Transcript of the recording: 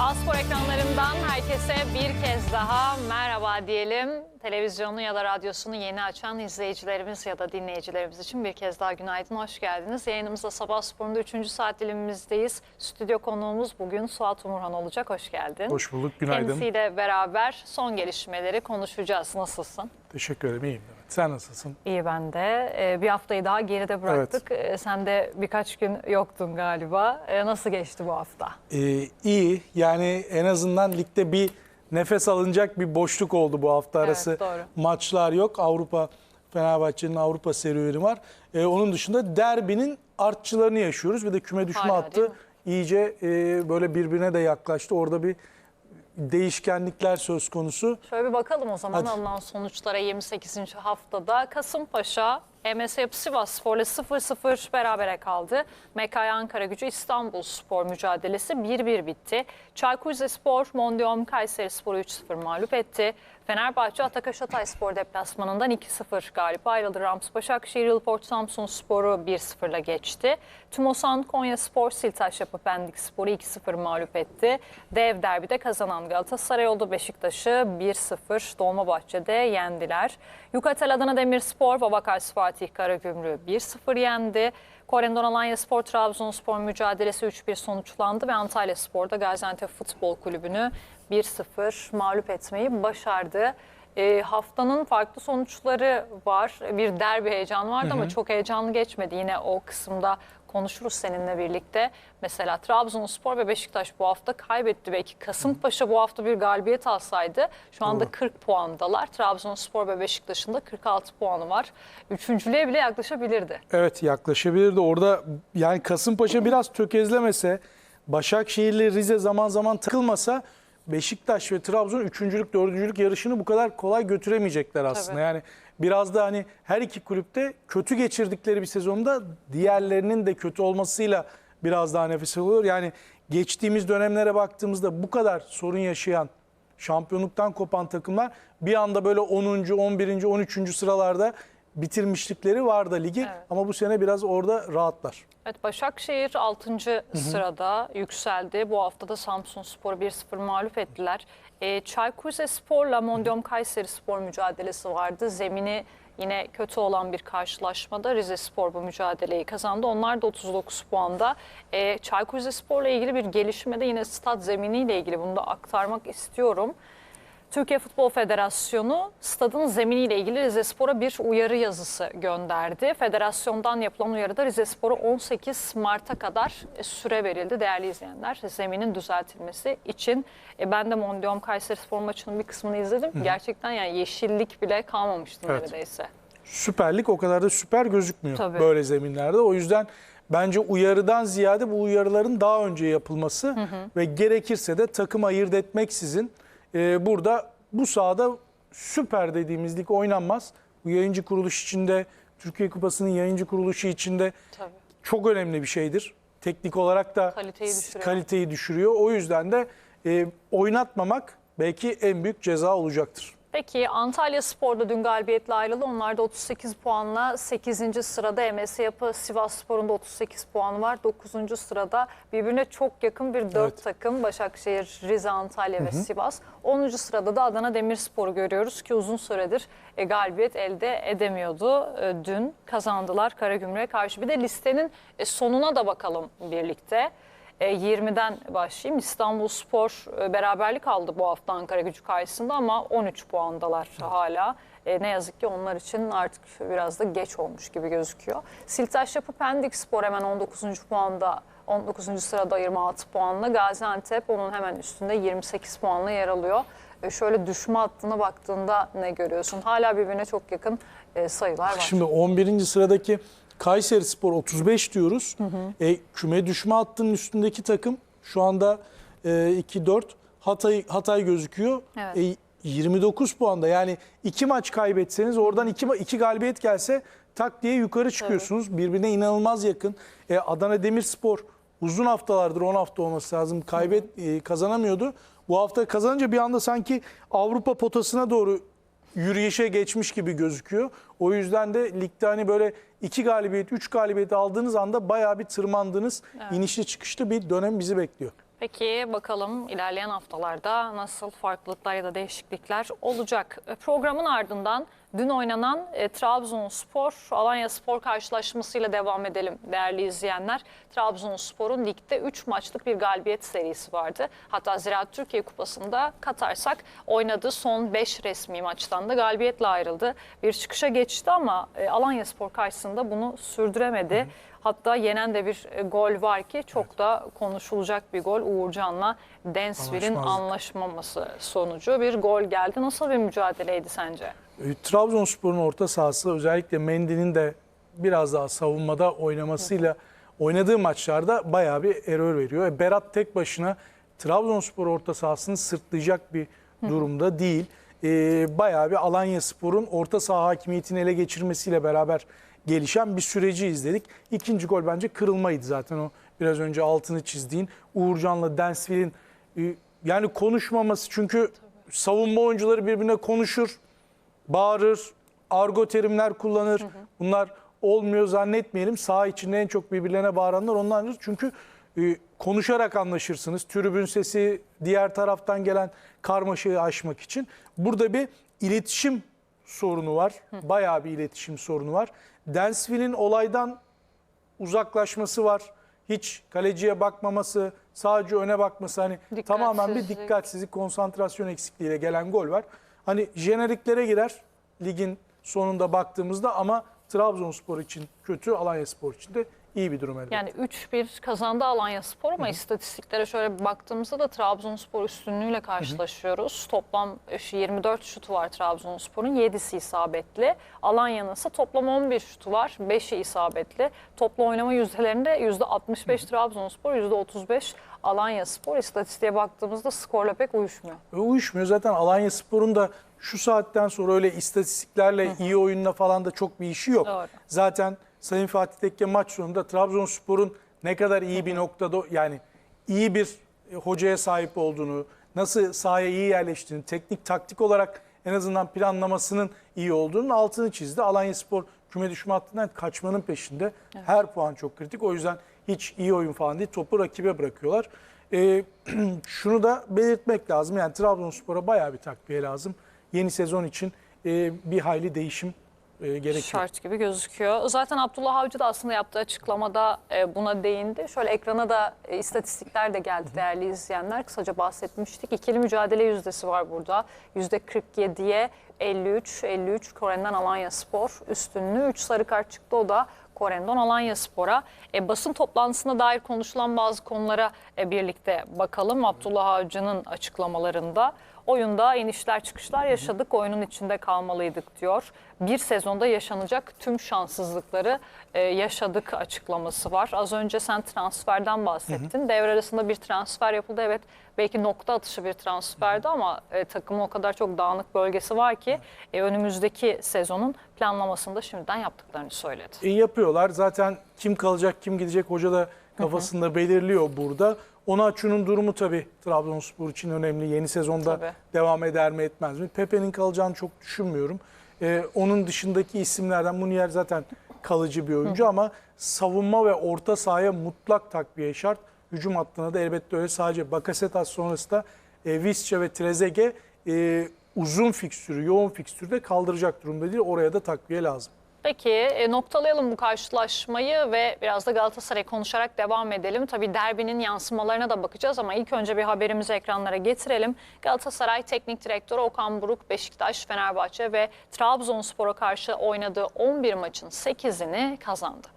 Aspor ekranlarından herkese bir kez daha merhaba diyelim. Televizyonu ya da radyosunu yeni açan izleyicilerimiz ya da dinleyicilerimiz için bir kez daha günaydın, hoş geldiniz. Yayınımızda Sabah Spor'unda 3. saat dilimimizdeyiz. Stüdyo konuğumuz bugün Suat Umurhan olacak, hoş geldin. Hoş bulduk, günaydın. Kendisiyle beraber son gelişmeleri konuşacağız. Nasılsın? Teşekkür ederim, iyiyim. Evet. Sen nasılsın? İyi ben de. Ee, bir haftayı daha geride bıraktık. Ee, sen de birkaç gün yoktun galiba. Ee, nasıl geçti bu hafta? Ee, iyi, yani en azından ligde bir nefes alınacak bir boşluk oldu bu hafta Evet, arası. doğru. Maçlar yok, Avrupa, Fenerbahçe'nin Avrupa serüveni var. Ee, onun dışında derbinin artçılarını yaşıyoruz. Bir de küme düşme Hala, hattı iyice e, böyle birbirine de yaklaştı. Orada bir değişkenlikler söz konusu. Şöyle bir bakalım o zaman Hadi. alınan sonuçlara 28. haftada. Kasımpaşa MS Yapı Sivas Spor'la 0-0 berabere kaldı. MKY Ankara gücü İstanbul Spor mücadelesi 1-1 bitti. Çaykur Rizespor Mondium Kayseri Spor'u 3-0 mağlup etti. Fenerbahçe Atakaş Hatay Spor deplasmanından 2-0 galip ayrıldı. Rams Başakşehir Yılport Samsun Spor'u 1-0'la geçti. Tümosan Konya Spor Siltaş Yapı Pendik Spor'u 2-0 mağlup etti. Dev derbide kazanan Galatasaray oldu. Beşiktaş'ı 1-0 Dolmabahçe'de yendiler. Yukatel Adana Demirspor Babakars Fatih Karagümrük'ü 1-0 yendi. Korendon Alanya Spor Trabzonspor mücadelesi 3-1 sonuçlandı ve Antalya Spor'da Gaziantep Futbol Kulübü'nü 1-0 mağlup etmeyi başardı. E, haftanın farklı sonuçları var. Bir derbi heyecanı vardı ama çok heyecanlı geçmedi. Yine o kısımda konuşuruz seninle birlikte. Mesela Trabzonspor ve Beşiktaş bu hafta kaybetti. Belki Kasımpaşa bu hafta bir galibiyet alsaydı şu anda Doğru. 40 puandalar. Trabzonspor ve Beşiktaş'ın da 46 puanı var. Üçüncülüğe bile yaklaşabilirdi. Evet yaklaşabilirdi. Orada yani Kasımpaşa biraz tökezlemese, Başakşehir'le Rize zaman zaman takılmasa Beşiktaş ve Trabzon üçüncülük, dördüncülük yarışını bu kadar kolay götüremeyecekler aslında. Tabii. Yani biraz da hani her iki kulüpte kötü geçirdikleri bir sezonda diğerlerinin de kötü olmasıyla biraz daha nefes alıyor. Yani geçtiğimiz dönemlere baktığımızda bu kadar sorun yaşayan şampiyonluktan kopan takımlar bir anda böyle 10. 11. 13. sıralarda bitirmişlikleri var da ligi Evet. ama bu sene biraz orada rahatlar. Evet Başakşehir 6. sırada yükseldi. Bu hafta da Samsun Spor'u 1-0 mağlup ettiler. E, Çaykur Rizespor'la Mondium Kayseri Spor mücadelesi vardı. Zemini yine kötü olan bir karşılaşmada Rizespor bu mücadeleyi kazandı. Onlar da 39 puanda. E, Çaykur Rizespor'la ilgili bir gelişme de yine stat zeminiyle ilgili bunu da aktarmak istiyorum. Türkiye Futbol Federasyonu stadın zeminiyle ilgili Rizespor'a bir uyarı yazısı gönderdi. Federasyondan yapılan uyarıda Rizespor'a 18 Mart'a kadar süre verildi değerli izleyenler. Zeminin düzeltilmesi için. E, ben de Mondium Kayseri Spor maçının bir kısmını izledim. Gerçekten yani yeşillik bile kalmamıştı Evet. neredeyse. Süper Lig o kadar da süper gözükmüyor Tabii. böyle zeminlerde. O yüzden bence uyarıdan ziyade bu uyarıların daha önce yapılması ve gerekirse de takım ayırt etmeksizin e, burada bu sahada süper dediğimiz lig oynanmaz. Bu yayıncı kuruluş içinde, Türkiye Kupası'nın yayıncı kuruluşu içinde Tabii. çok önemli bir şeydir. Teknik olarak da Kaliteyi düşürüyor. kaliteyi düşürüyor. O yüzden de e, oynatmamak belki en büyük ceza olacaktır. Peki Antalya Spor'da dün galibiyetle ayrıldı. Onlar da 38 puanla 8. sırada MS Yapı Sivas Spor'un da 38 puanı var. 9. sırada birbirine çok yakın bir 4 Evet. takım Başakşehir, Rize, Antalya ve Sivas. 10. sırada da Adana Demirspor'u görüyoruz ki uzun süredir e, galibiyet elde edemiyordu. E, dün kazandılar Karagümrük'e karşı. Bir de listenin e, sonuna da bakalım birlikte. E, 20'den başlayayım. İstanbul Spor e, beraberlik aldı bu hafta Ankara gücü karşısında ama 13 puandalar hala. E, ne yazık ki onlar için artık biraz da geç olmuş gibi gözüküyor. Siltaş Yapı Pendik Spor hemen 19. puanda 19. sırada 26 puanla. Gaziantep onun hemen üstünde 28 puanla yer alıyor. E, şöyle düşme hattına baktığında ne görüyorsun? Hala birbirine çok yakın e, sayılar var. Şimdi 11. sıradaki Kayseri Spor 35 diyoruz. E, küme düşme hattının üstündeki takım şu anda e, 2-4 Hatay, Hatay gözüküyor. Evet. E, 29 puanda yani iki maç kaybetseniz oradan iki, iki galibiyet gelse tak diye yukarı çıkıyorsunuz. Birbirine inanılmaz yakın. E, Adana Demirspor uzun haftalardır 10 hafta olması lazım kaybet e, kazanamıyordu. Bu hafta kazanınca bir anda sanki Avrupa potasına doğru yürüyüşe geçmiş gibi gözüküyor. O yüzden de ligde hani böyle iki galibiyet, üç galibiyet aldığınız anda bayağı bir tırmandığınız inişli çıkışlı bir dönem bizi bekliyor. Peki bakalım ilerleyen haftalarda nasıl farklılıklar ya da değişiklikler olacak? Programın ardından dün oynanan e, Trabzonspor Alanya Spor karşılaşmasıyla devam edelim değerli izleyenler. Trabzonspor'un ligde 3 maçlık bir galibiyet serisi vardı. Hatta Ziraat Türkiye Kupası'nda katarsak oynadığı son 5 resmi maçtan da galibiyetle ayrıldı. Bir çıkışa geçti ama e, Alanya Spor karşısında bunu sürdüremedi. Hatta yenen de bir e, gol var ki çok da konuşulacak bir gol. Uğurcan'la Anlaşmazlık. anlaşmaması sonucu bir gol geldi. Nasıl bir mücadeleydi sence? E, Trabzonspor'un orta sahası özellikle Mendy'nin de biraz daha savunmada oynamasıyla oynadığı maçlarda bayağı bir error veriyor. E, Berat tek başına Trabzonspor orta sahasını sırtlayacak bir durumda değil. E, bayağı bir Alanya Spor'un orta saha hakimiyetini ele geçirmesiyle beraber gelişen bir süreci izledik. İkinci gol bence kırılmaydı zaten o biraz önce altını çizdiğin Uğurcan'la Densville'in e, yani konuşmaması çünkü savunma oyuncuları birbirine konuşur bağırır, argo terimler kullanır. Bunlar olmuyor zannetmeyelim. Saha içinde en çok birbirlerine bağıranlar onlardır. Çünkü e, konuşarak anlaşırsınız. Tribün sesi diğer taraftan gelen karmaşayı aşmak için. Burada bir iletişim sorunu var. Bayağı bir iletişim sorunu var. Densville'in olaydan uzaklaşması var. Hiç kaleciye bakmaması, sadece öne bakması hani tamamen bir Dikkatsizlik. konsantrasyon eksikliğiyle gelen gol var. Hani jeneriklere girer ligin sonunda baktığımızda ama Trabzonspor için kötü, Alanya Spor için de iyi bir durum elbette. Yani 3-1 kazandı Alanya Spor ama istatistiklere şöyle bir baktığımızda da Trabzonspor üstünlüğüyle karşılaşıyoruz. Toplam e, 24 şutu var Trabzonspor'un, 7'si isabetli. Alanya'nın ise toplam 11 şutu var, 5'i isabetli. Toplu oynama yüzdelerinde %65 Trabzonspor, %35 Alanya Spor. İstatistiğe baktığımızda skorla pek uyuşmuyor. E, uyuşmuyor. Zaten Alanya Spor'un da şu saatten sonra öyle istatistiklerle iyi oyunla falan da çok bir işi yok. Doğru. Zaten Sayın Fatih Tekke maç sonunda Trabzonspor'un ne kadar iyi bir noktada yani iyi bir e, hocaya sahip olduğunu, nasıl sahaya iyi yerleştiğini, teknik taktik olarak en azından planlamasının iyi olduğunun altını çizdi. Alanya Spor küme düşme hattından kaçmanın peşinde. Her puan çok kritik. O yüzden hiç iyi oyun falan değil. Topu rakibe bırakıyorlar. Ee, şunu da belirtmek lazım. Yani Trabzonspor'a bayağı bir takviye lazım. Yeni sezon için e, bir hayli değişim e, gerekiyor. Şart gibi gözüküyor. Zaten Abdullah Avcı da aslında yaptığı açıklamada e, buna değindi. Şöyle ekrana da e, istatistikler de geldi değerli izleyenler. Kısaca bahsetmiştik. İkili mücadele yüzdesi var burada. Yüzde 47'ye 53, 53 Koren'den Alanya Spor üstünlüğü. 3 sarı kart çıktı o da Korendon Alanya Spor'a. E, basın toplantısına dair konuşulan bazı konulara e, birlikte bakalım. Abdullah Avcı'nın açıklamalarında. Oyunda inişler çıkışlar yaşadık, oyunun içinde kalmalıydık diyor. Bir sezonda yaşanacak tüm şanssızlıkları e, yaşadık açıklaması var. Az önce sen transferden bahsettin. Devre arasında bir transfer yapıldı. Evet belki nokta atışı bir transferdi ama e, takımın o kadar çok dağınık bölgesi var ki e, önümüzdeki sezonun planlamasını da şimdiden yaptıklarını söyledi. E, yapıyorlar. Zaten kim kalacak, kim gidecek hoca da kafasında belirliyor burada. Onaçu'nun durumu tabii Trabzonspor için önemli. Yeni sezonda Tabii. devam eder mi etmez mi? Pepe'nin kalacağını çok düşünmüyorum. E, onun dışındaki isimlerden Munier zaten kalıcı bir oyuncu ama savunma ve orta sahaya mutlak takviye şart. Hücum hattına da elbette öyle. Sadece Bakasetas sonrası da e, Visca ve Trezeguet e, uzun fikstürü, yoğun fikstürde kaldıracak durumda değil. Oraya da takviye lazım. Peki e, noktalayalım bu karşılaşmayı ve biraz da Galatasaray konuşarak devam edelim. Tabii derbinin yansımalarına da bakacağız ama ilk önce bir haberimizi ekranlara getirelim. Galatasaray Teknik Direktörü Okan Buruk, Beşiktaş, Fenerbahçe ve Trabzonspor'a karşı oynadığı 11 maçın 8'ini kazandı.